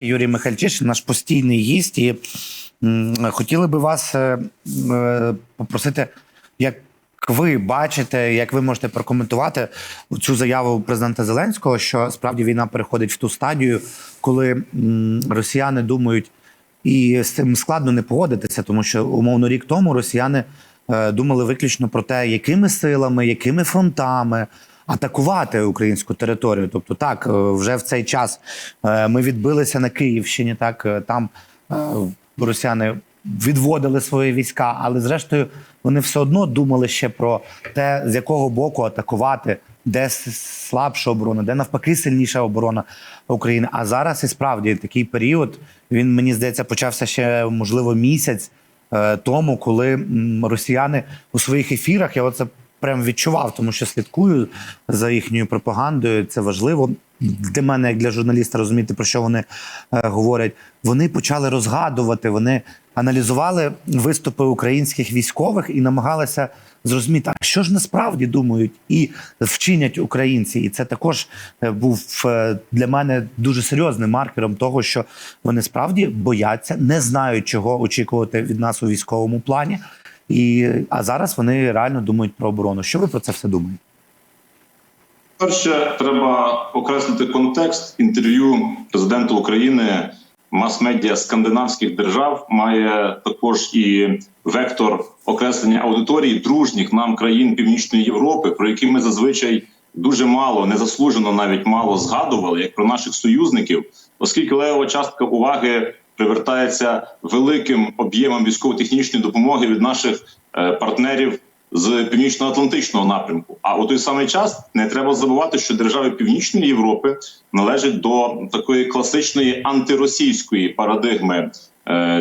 Юрій Михальчишин, наш постійний гість, і хотіли би вас е, е, попросити, як ви бачите, як ви можете прокоментувати цю заяву президента Зеленського, що справді війна переходить в ту стадію, коли росіяни думають, і з цим складно не погодитися, тому що умовно рік тому росіяни е, думали виключно про те, якими силами, якими фронтами атакувати українську територію. Тобто, так е, вже в цей час е, ми відбилися на Київщині. Так е, там росіяни відводили свої війська, але зрештою вони все одно думали ще про те, з якого боку атакувати. Де слабша оборона, де навпаки сильніша оборона України. А зараз і справді такий період він мені здається почався ще можливо місяць тому, коли росіяни у своїх ефірах я оце прям відчував, тому що слідкую за їхньою пропагандою. Це важливо для мене, як для журналіста, розуміти про що вони е, говорять. Вони почали розгадувати, вони аналізували виступи українських військових і намагалися зрозуміти, а що ж насправді думають і вчинять українці. І це також е, був е, для мене дуже серйозним маркером того, що вони справді бояться, не знають, чого очікувати від нас у військовому плані. І, а зараз вони реально думають про оборону. Що ви про це все думаєте? Перше, треба окреслити контекст інтерв'ю президента України. Мас-медіа скандинавських держав має також і вектор окреслення аудиторії дружніх нам країн Північної Європи, про які ми зазвичай дуже мало, незаслужено навіть мало згадували, як про наших союзників, оскільки левова частка уваги привертається великим об'ємом військово-технічної допомоги від наших е, партнерів з північно-атлантичного напрямку. А у той самий час не треба забувати, що держави Північної Європи належать до такої класичної антиросійської парадигми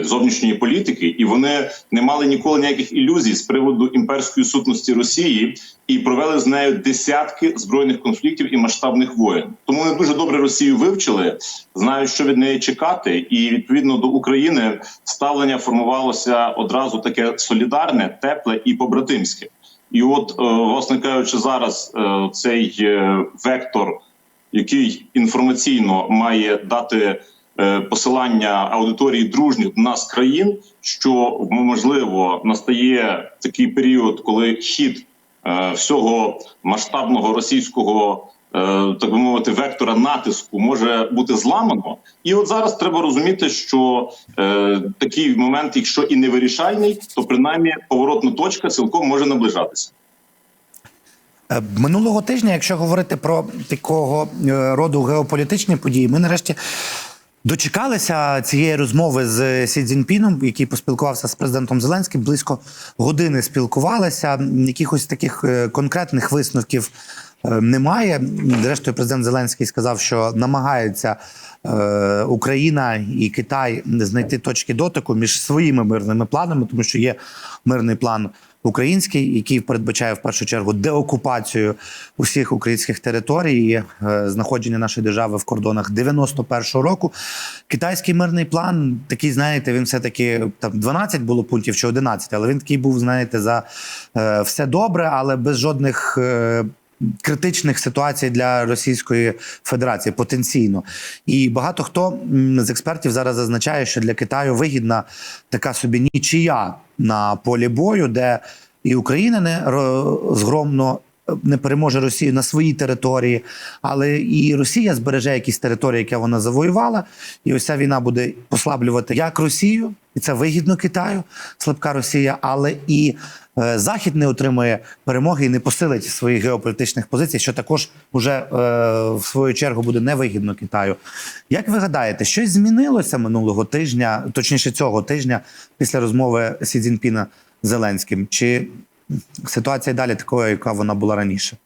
зовнішньої політики, і вони не мали ніколи ніяких ілюзій з приводу імперської сутності Росії і провели з нею десятки збройних конфліктів і масштабних воєн. Тому вони дуже добре Росію вивчили, знають, що від неї чекати, і відповідно до України ставлення формувалося одразу таке солідарне, тепле і побратимське. І от, е, власне кажучи, зараз е, цей е, вектор, який інформаційно має дати е, посилання аудиторії дружніх до нас країн, що можливо настає такий період, коли хід е, всього масштабного російського. е, Так би мовити, вектора натиску може бути зламано, і от зараз треба розуміти, що е, такий момент, якщо і не вирішальний, то принаймні поворотна точка цілком може наближатися. Е, Минулого тижня, якщо говорити про такого е, роду геополітичні події, ми нарешті дочекалися цієї розмови з Сі Цзіньпіном, який поспілкувався з президентом Зеленським. Близько години спілкувалися. Якихось таких е, конкретних висновків е, немає. Зрештою, президент Зеленський сказав, що намагається е, Україна і Китай знайти точки дотику між своїми мирними планами, тому що є мирний план український, який передбачає в першу чергу деокупацію усіх українських територій, і, е, знаходження нашої держави в кордонах 91-го року. Китайський мирний план такий, знаєте, він все таки там 12 було пунктів чи 11, але він такий був, знаєте, за е, все добре, але без жодних. Критичних ситуацій для Російської Федерації потенційно, і багато хто з експертів зараз зазначає, що для Китаю вигідна така собі нічия на полі бою, де і Україна не ро- згромно е, не переможе Росію на своїй території, але і Росія збереже якісь території, які вона завоювала, і ось ця війна буде послаблювати як Росію, і це вигідно Китаю, слабка Росія, але і е, Захід не отримує перемоги і не посилить своїх геополітичних позицій, що також уже е, в свою чергу буде невигідно Китаю. Як ви гадаєте, щось змінилося минулого тижня, точніше цього тижня, після розмови Сі Цзіньпіна Зеленським? Чи ситуація далі такою, яка вона була раніше?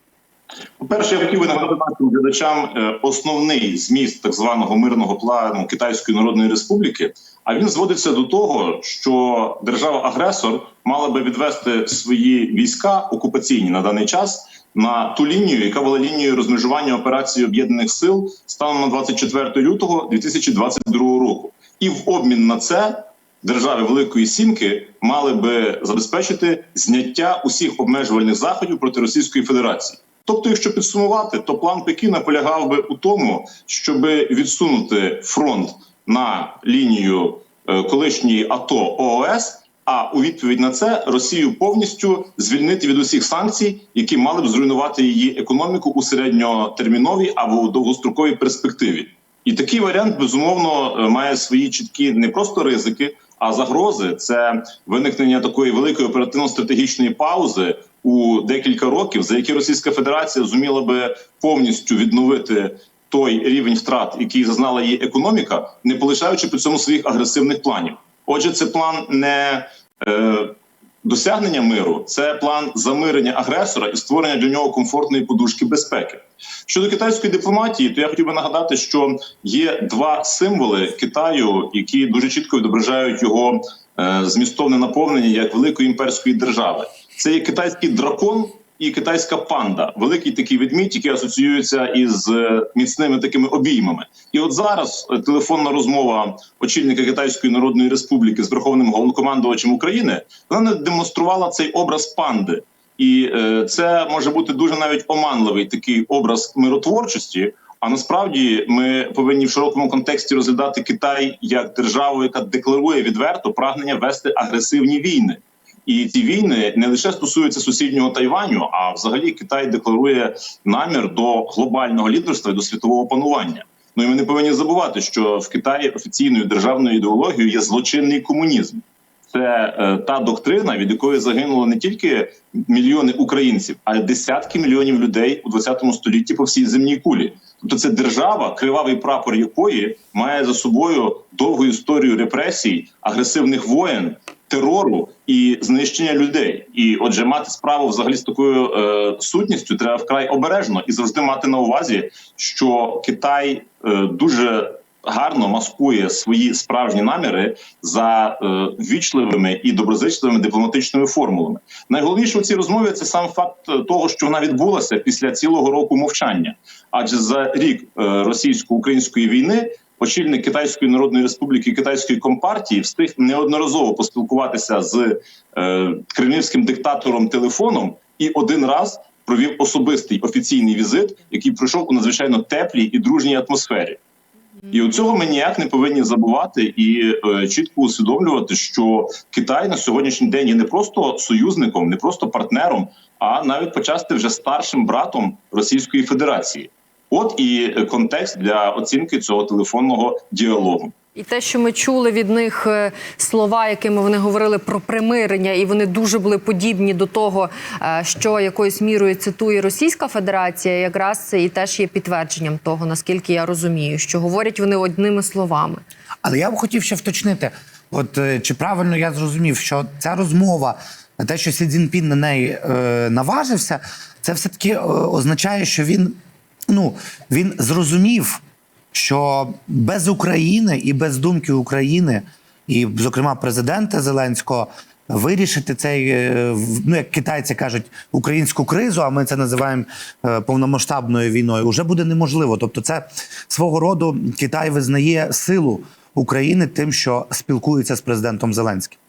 По-перше, я хотів би нагадати нашим глядачам е, основний зміст так званого мирного плану Китайської Народної Республіки. А він зводиться до того, що держава-агресор мала би відвести свої війська окупаційні на даний час на ту лінію, яка була лінією розмежування операції об'єднаних сил станом на 24 лютого 2022 року, і в обмін на це держави Великої Сімки мали би забезпечити зняття усіх обмежувальних заходів проти Російської Федерації. Тобто, якщо підсумувати, то план Пекіна полягав би у тому, щоб відсунути фронт на лінію е, колишньої АТО ООС. А у відповідь на це Росію повністю звільнити від усіх санкцій, які мали б зруйнувати її економіку у середньотерміновій або у довгостроковій перспективі. І такий варіант безумовно е, має свої чіткі не просто ризики, а загрози. Це виникнення такої великої оперативно-стратегічної паузи у декілька років, за які Російська Федерація зуміла би повністю відновити той рівень втрат, який зазнала її економіка, не полишаючи при цьому своїх агресивних планів. Отже, це план не е, досягнення миру, це план замирення агресора і створення для нього комфортної подушки безпеки. Щодо китайської дипломатії, то я хотів би нагадати, що є два символи Китаю, які дуже чітко відображають його е, змістовне наповнення як великої імперської держави. Це є китайський дракон і китайська панда, великий такий ведмідь, який асоціюється із е, міцними такими обіймами. І от зараз е, телефонна розмова очільника Китайської Народної Республіки з Верховним головнокомандувачем України вона демонструвала цей образ панди. І е, це може бути дуже навіть оманливий такий образ миротворчості. А насправді ми повинні в широкому контексті розглядати Китай як державу, яка декларує відверто прагнення вести агресивні війни. І ці війни не лише стосуються сусіднього Тайваню, а взагалі Китай декларує намір до глобального лідерства і до світового панування. Ну і ми не повинні забувати, що в Китаї офіційною державною ідеологією є злочинний комунізм. Це е, та доктрина, від якої загинуло не тільки мільйони українців, а й десятки мільйонів людей у 20 столітті по всій земній кулі. Тобто, це держава, кривавий прапор якої має за собою довгу історію репресій, агресивних воєн, терору і знищення людей. І отже, мати справу взагалі з такою е, сутністю треба вкрай обережно і завжди мати на увазі, що Китай е, дуже гарно маскує свої справжні наміри за е, ввічливими і доброзичливими дипломатичними формулами. Найголовніше у цій розмові це сам факт е, того, що вона відбулася після цілого року мовчання, адже за рік е, російсько-української війни. Очільник Китайської Народної Республіки Китайської компартії встиг неодноразово поспілкуватися з е, кремлівським диктатором телефоном і один раз провів особистий офіційний візит, який пройшов у надзвичайно теплій і дружній атмосфері. І от цього ми ніяк не повинні забувати і е, чітко усвідомлювати, що Китай на сьогоднішній день є не просто союзником, не просто партнером, а навіть почасти вже старшим братом Російської Федерації. От і контекст для оцінки цього телефонного діалогу. І те, що ми чули від них е, слова, якими вони говорили про примирення, і вони дуже були подібні до того, е, що якоюсь мірою цитує Російська Федерація, якраз це і теж є підтвердженням того, наскільки я розумію, що говорять вони одними словами. Але я б хотів ще вточнити: от е, чи правильно я зрозумів, що ця розмова, те, що Сі Цзіньпін на неї е, наважився, це все таки е, означає, що він ну він зрозумів, що без України і без думки України, і, зокрема, президента Зеленського. Вирішити цей, е, ну як китайці кажуть, українську кризу, а ми це називаємо е, повномасштабною війною, вже буде неможливо. Тобто, це свого роду Китай визнає силу України тим, що спілкується з президентом Зеленським.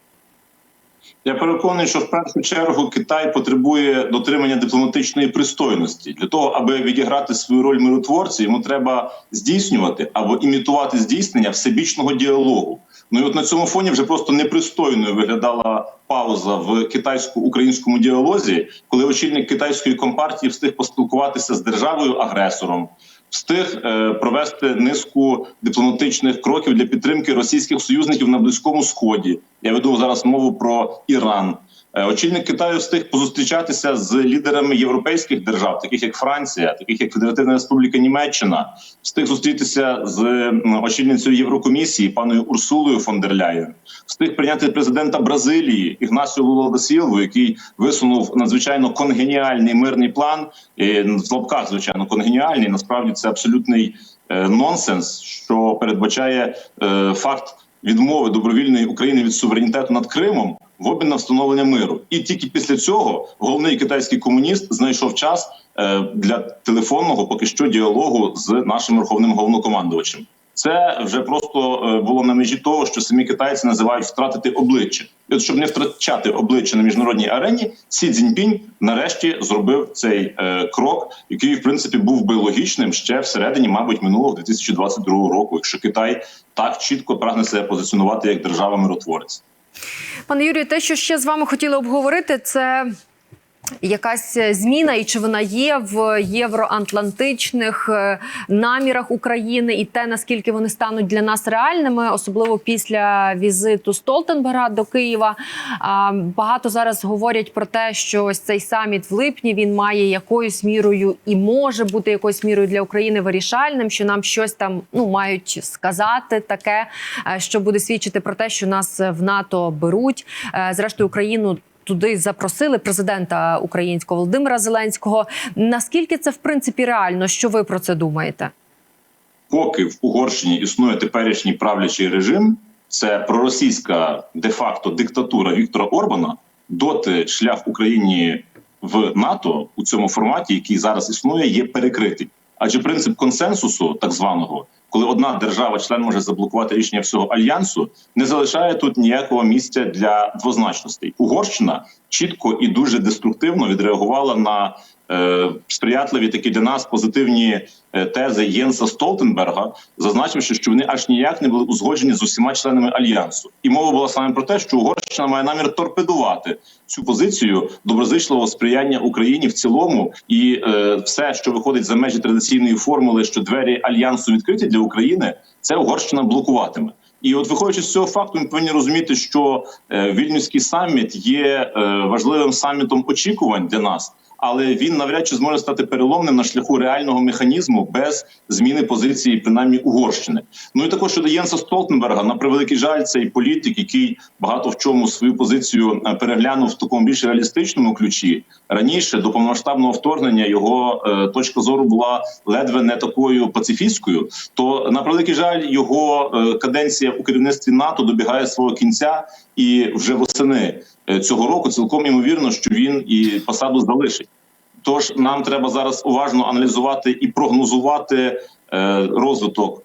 Я переконаний, що в першу чергу Китай потребує дотримання дипломатичної пристойності для того, аби відіграти свою роль миротворця, йому треба здійснювати або імітувати здійснення всебічного діалогу. Ну і от на цьому фоні вже просто непристойною виглядала пауза в китайсько-українському діалозі, коли очільник китайської компартії встиг поспілкуватися з державою агресором. Встиг е, провести низку дипломатичних кроків для підтримки російських союзників на близькому сході. Я веду зараз мову про Іран. Е, Очільник Китаю встиг позустрічатися з лідерами європейських держав, таких як Франція, таких як Федеративна Республіка Німеччина, встиг зустрітися з очільницею Єврокомісії, паною Урсулою фон дер Ляєн, встиг прийняти президента Бразилії Ігнасіо Лула да Сілву, який висунув надзвичайно конгеніальний мирний план. В лапках, звичайно, конгеніальний. Насправді це абсолютний е, нонсенс, що передбачає е, факт відмови добровільної України від суверенітету над Кримом в обмін на встановлення миру. І тільки після цього головний китайський комуніст знайшов час е, для телефонного поки що діалогу з нашим верховним головнокомандувачем. Це вже просто е, було на межі того, що самі китайці називають втратити обличчя. І от щоб не втрачати обличчя на міжнародній арені, Сі Цзіньпінь нарешті зробив цей е, крок, який в принципі був би логічним ще всередині, мабуть, минулого 2022 року, якщо Китай так чітко прагне себе позиціонувати як держава миротворець. Пане Юрію, те, що ще з вами хотіли обговорити, це якась зміна, і чи вона є в євроатлантичних е, намірах України, і те наскільки вони стануть для нас реальними, особливо після візиту Столтенберга до Києва. Багато зараз говорять про те, що ось цей саміт в липні він має якоюсь мірою і може бути якоюсь мірою для України вирішальним, що нам щось там ну мають сказати таке, е, що буде свідчити про те, що нас в НАТО беруть. Е, Зрештою, Україну. Туди запросили президента українського Володимира Зеленського. Наскільки це в принципі реально? Що ви про це думаєте? поки в Угорщині існує теперішній правлячий режим, це проросійська де-факто диктатура Віктора Орбана, доти шлях Україні в НАТО у цьому форматі, який зараз існує, є перекритий. Адже принцип консенсусу, так званого, коли одна держава-член може заблокувати рішення всього альянсу, не залишає тут ніякого місця для двозначностей. Угорщина чітко і дуже деструктивно відреагувала на сприятливі такі для нас позитивні е, тези Єнса Столтенберга, зазначивши, що вони аж ніяк не були узгоджені з усіма членами альянсу. І мова була саме про те, що Угорщина має намір торпедувати цю позицію доброзичливого сприяння Україні в цілому, і е, все, що виходить за межі традиційної формули, що двері альянсу відкриті для України, це Угорщина блокуватиме. І от, виходячи з цього факту, ми повинні розуміти, що е, вільнюський саміт є е, важливим самітом очікувань для нас, але він навряд чи зможе стати переломним на шляху реального механізму без зміни позиції, принаймні Угорщини. Ну і також щодо Єнса Столтенберга, на превеликий жаль, цей політик, який багато в чому свою позицію е, переглянув в такому більш реалістичному ключі. Раніше до повномасштабного вторгнення його е, точка зору була ледве не такою пацифістською. То на превеликий жаль, його е, каденція у керівництві НАТО добігає свого кінця, і вже восени е, цього року цілком імовірно, що він і посаду залишить. Тож нам треба зараз уважно аналізувати і прогнозувати е, розвиток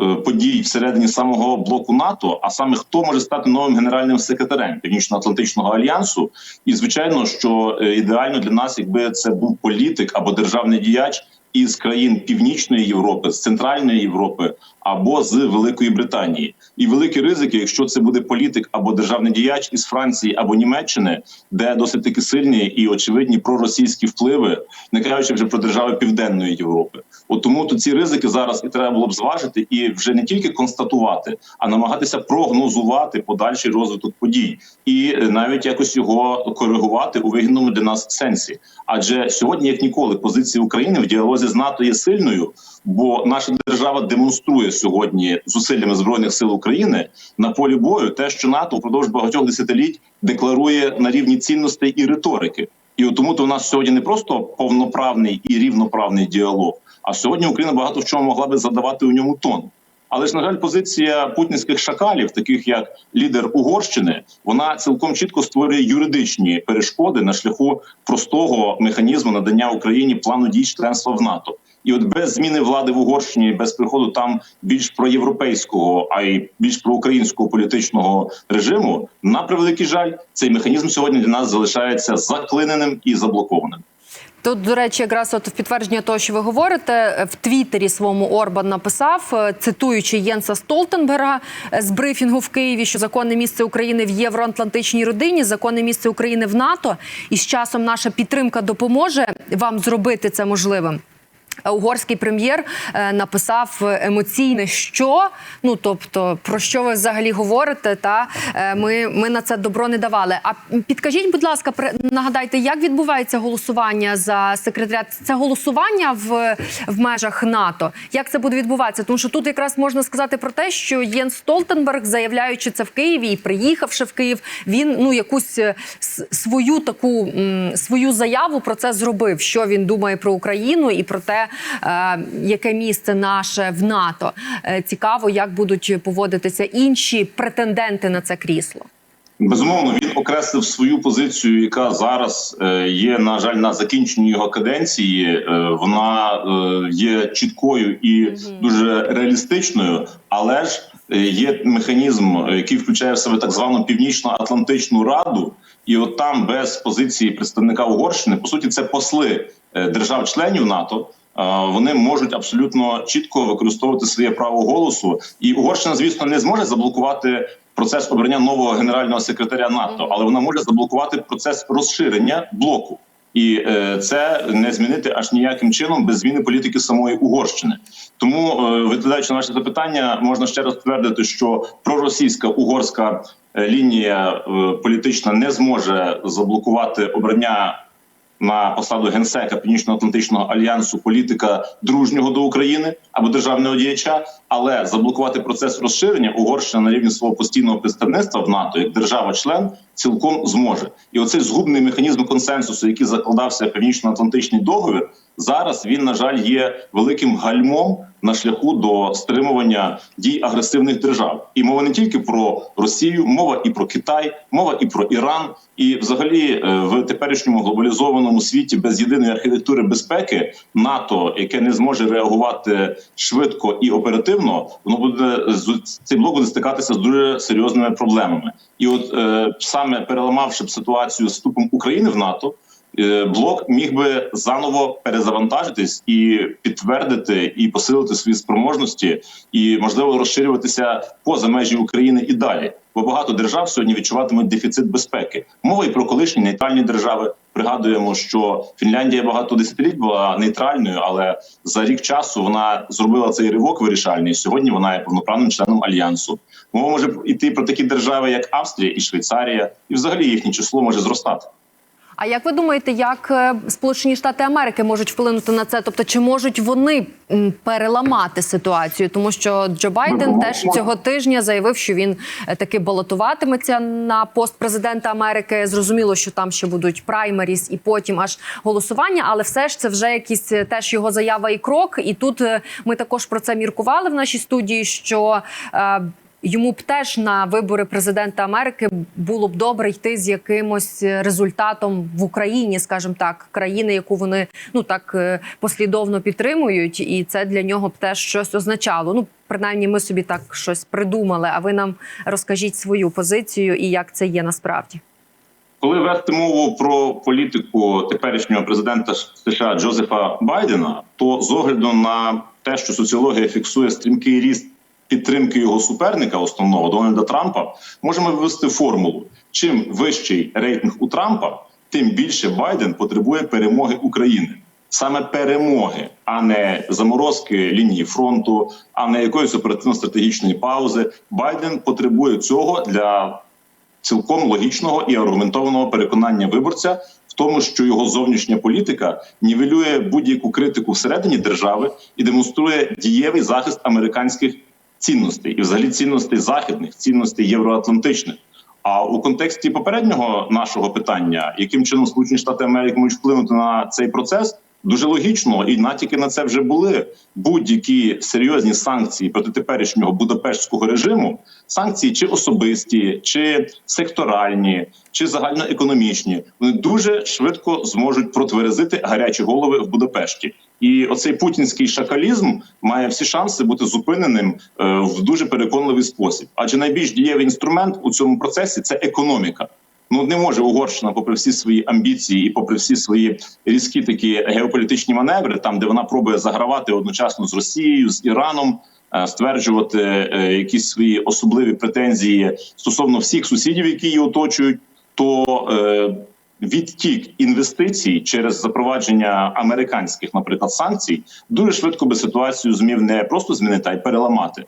е, подій всередині самого блоку НАТО, а саме хто може стати новим генеральним секретарем Північно-Атлантичного альянсу. І звичайно, що е, ідеально для нас, якби це був політик або державний діяч із країн Північної Європи, з Центральної Європи або з Великої Британії, і великі ризики, якщо це буде політик або державний діяч із Франції або Німеччини, де досить таки сильні і очевидні проросійські впливи, не кажучи вже про держави Південної Європи. От тому то ці ризики зараз і треба було б зважити і вже не тільки констатувати, а намагатися прогнозувати подальший розвиток подій і навіть якось його коригувати у вигідному для нас сенсі. Адже сьогодні, як ніколи, позиція України в діалозі з НАТО є сильною, бо наша держава демонструє сьогодні зусиллями збройних сил України на полі бою те, що НАТО впродовж багатьох десятиліть декларує на рівні цінностей і риторики. І от тому то у нас сьогодні не просто повноправний і рівноправний діалог, а сьогодні Україна багато в чому могла би задавати у ньому тон. Але ж на жаль, позиція путінських шакалів, таких як лідер Угорщини, вона цілком чітко створює юридичні перешкоди на шляху простого механізму надання Україні плану дій членства в НАТО. І от без зміни влади в Угорщині, без приходу там більш проєвропейського, а й більш проукраїнського політичного режиму, на превеликий жаль, цей механізм сьогодні для нас залишається заклиненим і заблокованим. Тут, до речі, якраз от в підтвердження того, що ви говорите, в Твіттері своєму Орбан написав, е, цитуючи Єнса Столтенберга е, з брифінгу в Києві, що законне місце України в євроатлантичній родині, законне місце України в НАТО, і з часом наша підтримка допоможе вам зробити це можливим. Угорський прем'єр е, написав емоційне, що ну тобто про що ви взагалі говорите? Та е, ми, ми на це добро не давали. А підкажіть, будь ласка, нагадайте, як відбувається голосування за секретаріат? Це голосування в, в межах НАТО. Як це буде відбуватися? Тому що тут якраз можна сказати про те, що Єн Столтенберг, заявляючи це в Києві і приїхавши в Київ, він ну якусь е, свою таку свою заяву про це зробив. Що він думає про Україну і про те, е, яке місце наше в НАТО. Е, цікаво, як будуть поводитися інші претенденти на це крісло. Безумовно, він окреслив свою позицію, яка зараз е, є, на жаль, на закінченні його каденції. Вона є чіткою і дуже реалістичною, але ж є механізм, який включає в себе так звану північно-атлантичну раду, і от там без позиції представника Угорщини, по суті, це посли держав-членів НАТО. Е, Вони можуть абсолютно чітко використовувати своє право голосу, і Угорщина, звісно, не зможе заблокувати процес обрання нового генерального секретаря НАТО, але вона може заблокувати процес розширення блоку. І е, це не змінити аж ніяким чином без зміни політики самої Угорщини. Тому, е, відповідаючи на ваше запитання, можна ще раз твердити, що проросійська угорська е, лінія е, політична не зможе заблокувати обрання на посаду генсека Північно-Атлантичного альянсу політика дружнього до України або державного діяча, але заблокувати процес розширення Угорщина на рівні свого постійного представництва в НАТО як держава-член цілком зможе. І оцей згубний механізм консенсусу, який закладався північно-атлантичний договір, зараз він на жаль є великим гальмом на шляху до стримування дій агресивних держав. І мова не тільки про Росію, мова і про Китай, мова і про Іран. І, взагалі, е, в теперішньому глобалізованому світі без єдиної архітектури безпеки НАТО, яке не зможе реагувати швидко і оперативно, воно буде цей блок буде стикатися з дуже серйозними проблемами. І от е, саме переламавши ситуацію з вступом України в НАТО. Е, Блок міг би заново перезавантажитись і підтвердити і посилити свої спроможності, і можливо розширюватися поза межі України і далі. Бо багато держав сьогодні відчуватимуть дефіцит безпеки. Мова і про колишні нейтральні держави. Пригадуємо, що Фінляндія багато десятиліть була нейтральною, але за рік часу вона зробила цей ривок вирішальний. Сьогодні вона є повноправним членом альянсу. Мова може йти про такі держави, як Австрія і Швейцарія, і взагалі їхнє число може зростати. А як ви думаєте, як е, Сполучені Штати Америки можуть вплинути на це? Тобто, чи можуть вони переламати ситуацію? Тому що Джо Байден Ну, теж цього тижня заявив, що він е, таки балотуватиметься на пост президента Америки. Зрозуміло, що там ще будуть праймеріс і потім аж голосування, але все ж це вже якісь е, теж його заява і крок. І тут ми також про це міркували в нашій студії. що... е, Йому б теж на вибори президента Америки було б добре йти з якимось результатом в Україні, скажімо так, країни, яку вони ну так е, послідовно підтримують, і це для нього б теж щось означало. Ну, принаймні, ми собі так щось придумали. А ви нам розкажіть свою позицію і як це є насправді. Коли вести мову про політику теперішнього президента США Джозефа Байдена, то з огляду на те, що соціологія фіксує стрімкий ріст підтримки його суперника, основного Дональда Трампа, можемо вивести формулу: чим вищий рейтинг у Трампа, тим більше Байден потребує перемоги України. Саме перемоги, а не заморозки лінії фронту, а не якоїсь оперативно-стратегічної паузи. Байден потребує цього для цілком логічного і аргументованого переконання виборця в тому, що його зовнішня політика нівелює будь-яку критику всередині держави і демонструє дієвий захист американських цінностей і, взагалі, цінностей західних, цінностей євроатлантичних. А у контексті попереднього нашого питання, яким чином Сполучені Штати Америки можуть вплинути на цей процес, дуже логічно, і натяки на це вже були будь-які серйозні санкції проти теперішнього будапештського режиму, санкції чи особисті, чи секторальні, чи загальноекономічні, вони дуже швидко зможуть протверезити гарячі голови в Будапешті. І оцей путінський шакалізм має всі шанси бути зупиненим е, в дуже переконливий спосіб. Адже найбільш дієвий інструмент у цьому процесі це економіка. Ну не може Угорщина, попри всі свої амбіції і попри всі свої різкі такі геополітичні маневри, там де вона пробує загравати одночасно з Росією, з Іраном, е, стверджувати е, якісь свої особливі претензії стосовно всіх сусідів, які її оточують, то е, відтік інвестицій через запровадження американських, наприклад, санкцій, дуже швидко би ситуацію змів не просто змінити, а й переламати.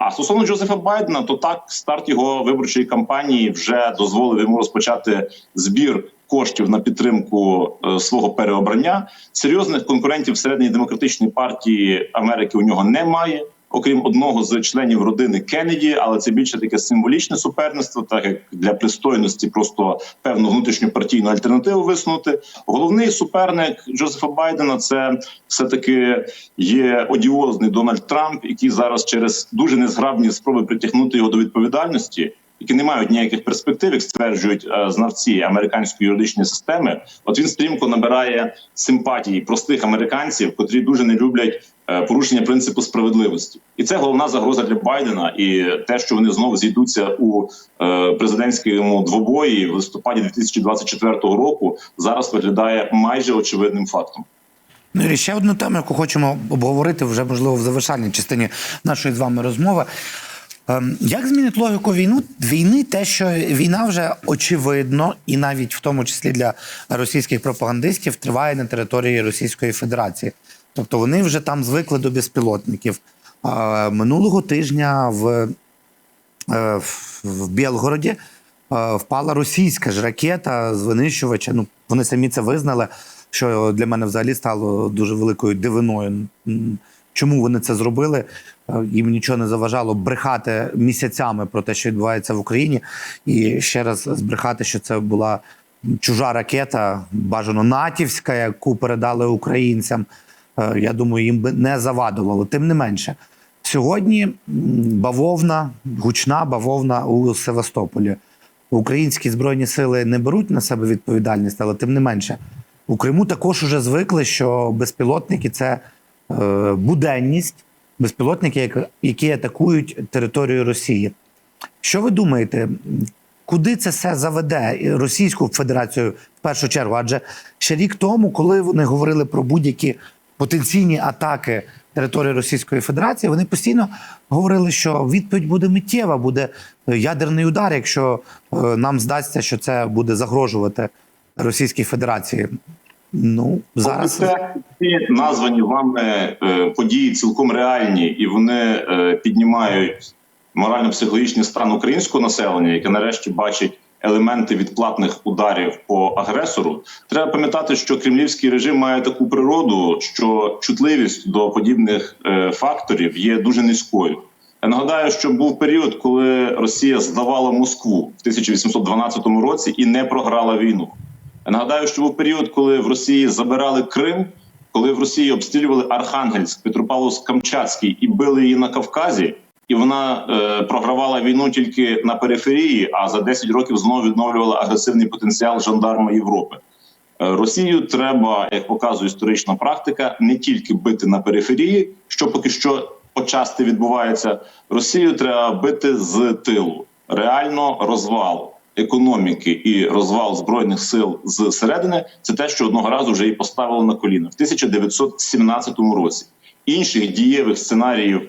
А стосовно Джозефа Байдена, то так старт його виборчої кампанії вже дозволив йому розпочати збір коштів на підтримку е, свого переобрання. Серйозних конкурентів всередині демократичної партії Америки у нього немає. Окрім одного з членів родини Кеннеді, але це більше таке символічне суперництво, так як для пристойності просто певну внутрішню партійну альтернативу висунути. Головний суперник Джозефа Байдена це все таки є одіозний Дональд Трамп, який зараз через дуже незграбні спроби притягнути його до відповідальності які не мають ніяких перспектив, як стверджують е, знавці американської юридичної системи. От він стрімко набирає симпатії простих американців, котрі дуже не люблять порушення принципу справедливості, і це головна загроза для Байдена. І те, що вони знову зійдуться у е, президентському двобої в листопаді 2024 року, зараз виглядає майже очевидним фактом. Ну і ще одну тему, яку хочемо обговорити вже можливо в завершальній частині нашої з вами розмови. Ем, Як змінить логіку війну війни, те, що війна вже очевидно, і навіть в тому числі для російських пропагандистів триває на території Російської Федерації, тобто вони вже там звикли до безпілотників. А, Минулого тижня в, е, в- Білгороді е, впала російська ж ракета з винищувача. Ну вони самі це визнали. Що для мене взагалі стало дуже великою дивиною. Чому вони це зробили? Е, Їм нічого не заважало брехати місяцями про те, що відбувається в Україні, і ще раз збрехати, що це була чужа ракета, бажано натівська, яку передали українцям. Е, Я думаю, їм би не завадило. Але тим не менше, сьогодні бавовна, гучна бавовна у Севастополі. Українські збройні сили не беруть на себе відповідальність, але тим не менше, у Криму також уже звикли, що безпілотники це е, буденність, безпілотники, які атакують територію Росії. Що ви думаєте, куди це все заведе Російську Федерацію в першу чергу? Адже ще рік тому, коли вони говорили про будь-які потенційні атаки території Російської Федерації, вони постійно говорили, що відповідь буде миттєва, буде е, ядерний удар, якщо е, нам здасться, що це буде загрожувати Російській Федерації. Ну зараз Це ці названі вами е, події цілком реальні, і вони піднімають морально-психологічний стан українського населення, яке нарешті бачить елементи відплатних ударів по агресору. Треба пам'ятати, що кремлівський режим має таку природу, що чутливість до подібних е, факторів є дуже низькою. Я нагадаю, що був період, коли Росія здавала Москву в 1812 році і не програла війну. Я нагадаю, що був період, коли в Росії забирали Крим, коли в Росії обстрілювали Архангельськ, Петропавловськ Камчатський і били її на Кавказі, і вона е, програвала війну тільки на периферії, а за 10 років знову відновлювала агресивний потенціал жандарма Європи. Е, Росію треба, як показує історична практика, не тільки бити на периферії, що поки що почасти відбувається. Росію треба бити з тилу, реально розвал економіки і розвал збройних сил з середини. Це те, що одного разу вже і поставило на коліна в 1917 році. Інших дієвих сценаріїв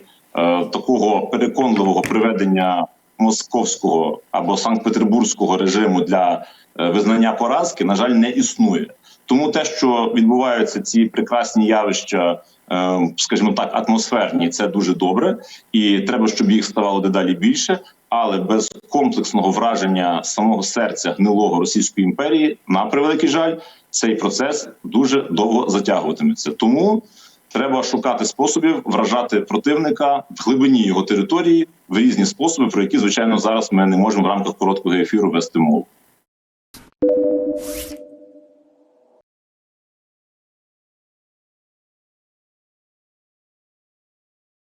такого переконливого приведення московського або санкт-петербурзького режиму для е, визнання поразки, на жаль, не існує. Тому те, що відбуваються ці прекрасні явища, е, скажімо так, атмосферні, це дуже добре, і треба, щоб їх ставало дедалі більше. Але без комплексного враження самого серця гнилого Російської імперії, на превеликий жаль, цей процес дуже довго затягуватиметься. Тому треба шукати способів вражати противника в глибині його території в різні способи, про які звичайно зараз ми не можемо в рамках короткого ефіру вести мову.